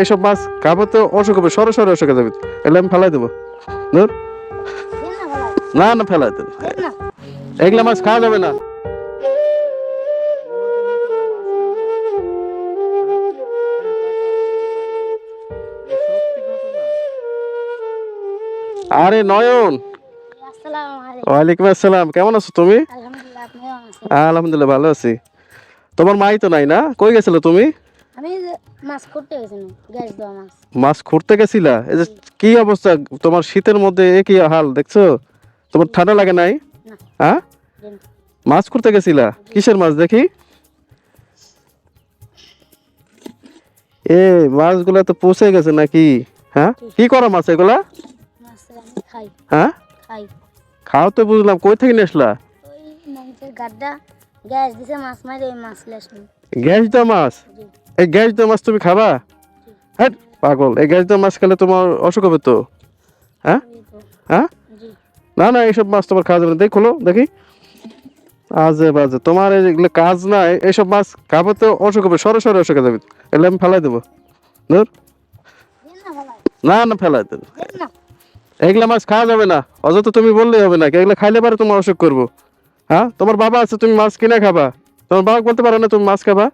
এইসব মাছ খাব তো অসুখ হবে সরে সরে অসুখে যাবে। এলে আমি ফেলাই দেবো। ধর। না না ফেলাই দেবো। এগুলা মাছ খাওয়া যাবে না। আরে নয়ন। ওয়ালাইকুম আসসালাম। কেমন আছো তুমি? আলহামদুলিল্লাহ ভালো আছি। তোমার মাই তো নাই না? কই গেছিলে তুমি? আমি মাছ করতে গেছিলাম গ্যাস দেওয়া মাছ। মাছ খুঁড়তে গেছিলা? এই যে কি অবস্থা? তোমার শীতের মধ্যে এ কি হাল দেখছ? তোমার ঠান্ডা লাগে নাই? হ্যাঁ? মাছ খুঁড়তে গেছিলা? কিসের মাছ দেখি? এ মাছগুলা তো পচে গেছে নাকি? হ্যাঁ? কি করো মাছ এগুলা? হ্যাঁ? খাও তো বুঝলাম কই থেকে গাড্ডা গ্যাস দিছে মাছ মারি ওই মাছ গ্যাস দেওয়া মাছ? এই গ্যাস দেওয়া মাছ তুমি খাবা? হ্যাঁ পাগল। এই গ্যাস দেওয়া মাছ খেলে তোমার অসুখ হবে তো? হ্যাঁ? হ্যাঁ? না না এইসব মাছ তোমার খাওয়া যাবে না। দেখো দেখি। আজে বাজে। তোমার এগুলো কাজ নাই এইসব মাছ খাব তো অসুখ হবে। সরে সরে অসুখে যাবে। এলে আমি ফেলাই দেবো। ধর। না না না ফেলাই দেবো। এগুলা মাছ খাওয়া যাবে না। অযথা তুমি বললেই হবে না এগুলো খাইলে পারে তোমার অসুখ করব। হ্যাঁ? তোমার বাবা আছে তুমি মাছ কিনে খাবা। তোমার বাবা বলতে পারো না তুমি মাছ খাবা?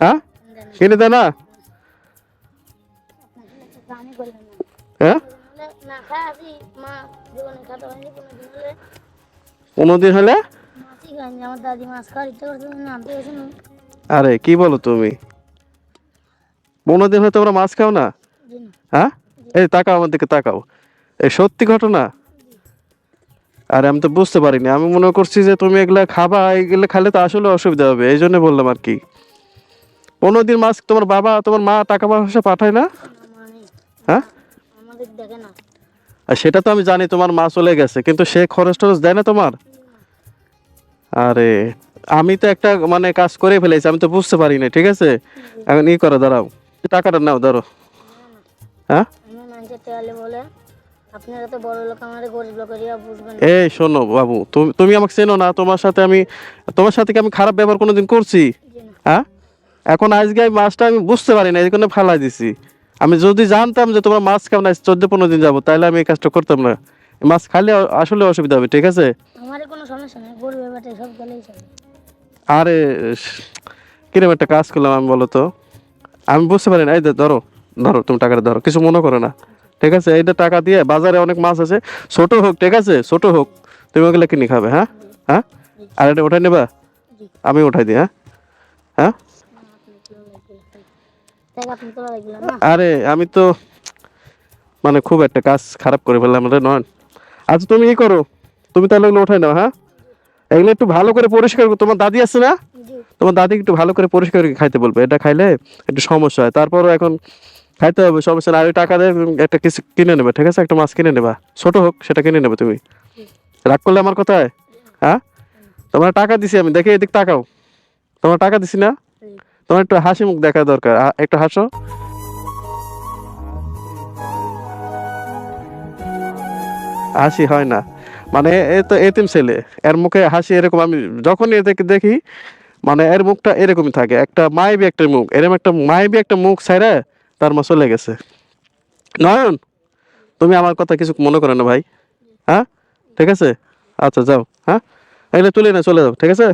হ্যাঁ? কিন দেয় না? হ্যাঁ? হলে কোনোদিন হলে? আরে, কি বলো তুমি? পনেরো দিন হয়ে তোমরা মাছ খাও না? হ্যাঁ? এই তাকাও আমার দিকে, তাকাও। এই সত্যি ঘটনা? আরে, আমি তো বুঝতে পারিনি। আমি মনে করছি যে তুমি এগুলা খাবা, এগুলো খেলে তো আসলে অসুবিধা হবে, এই জন্য বললাম আর কি। পনেরো দিন মাছ তোমার বাবা, তোমার মা টাকা পয়সা পাঠায় না? হ্যাঁ? আর সেটা তো আমি জানি, তোমার মা চলে গেছে, কিন্তু সে খরচ টরচ দেয় না তোমার? আরে, আমি তো একটা মানে কাজ করে ফেলেছি, আমি তো বুঝতে পারি না ঠিক আছে? এখন ই করো, দাঁড়াও। টাকাটা নাও, ধরো। হ্যাঁ? এই শোনো বাবু তুমি আমাকে চেনো না, তোমার সাথে আমি, তোমার সাথে আমি খারাপ ব্যবহার কোনোদিন করছি? এখন আজকে মাছটা আমি বুঝতে পারি না এই জন্য ফেলাই দিছি। আমি যদি জানতাম যে তোমার মাছ কেমন না চোদ্দ পনেরো দিন যাব তাহলে আমি এই কাজটা করতাম না। মাছ খাইলে আসলে অসুবিধা হবে ঠিক আছে? কোনো সমস্যা নেই সব আরে কিরম একটা কাজ করলাম আমি বলো তো? আমি বুঝতে পারি না এই যে ধরো ধরো তুমি টাকাটা ধরো কিছু মনে করো না। ঠিক আছে এইটা টাকা দিয়ে বাজারে অনেক মাছ আছে ছোট হোক ঠিক আছে ছোট হোক তুমি ওগুলো কিনে খাবে হ্যাঁ? হ্যাঁ? আর এটা ওঠাই নেবা? আমি উঠাই দিই হ্যাঁ? হ্যাঁ দেখ আপনি তোলা দেখলেন না আরে আমি তো মানে খুব একটা কাজ খারাপ করে ফেললাম রে নয় আচ্ছা তুমি ই করো। তুমি তাহলে ওগুলো উঠাই নাও হ্যাঁ? এগুলো একটু ভালো করে পরিষ্কার তোমার দাদি আছে না? তোমার দাদি একটু ভালো করে পরিষ্কার করে খাইতে বলবে। এটা খাইলে একটু সমস্যা হয়। তারপরও এখন খাইতে হবে সমস্যা না আর ওই টাকা দিয়ে একটা কিছু কিনে নেবে ঠিক আছে? একটা মাছ কিনে নেবা। ছোট হোক সেটা কিনে নেবে তুমি। রাগ করলে আমার কথায়? হ্যাঁ? তোমার টাকা দিছি আমি। দেখে এদিক তাকাও। তোমার টাকা দিছি না? তোমার একটু হাসি মুখ দেখা দরকার। একটু হাসো। হাসি হয় না। মানে এ তো এতিম ছেলে। এর মুখে হাসি এরকম আমি যখনই এদেরকে দেখি মানে এর মুখটা এরকমই থাকে। একটা মাইবি একটা মুখ। এরকম একটা মাইবি একটা মুখ ছাইরা তার মা চলে গেছে। নয়ন, তুমি আমার কথা কিছু মনে করো না ভাই। হ্যাঁ? ঠিক আছে? আচ্ছা যাও। হ্যাঁ? এগুলো তুলে না, চলে যাও। ঠিক আছে?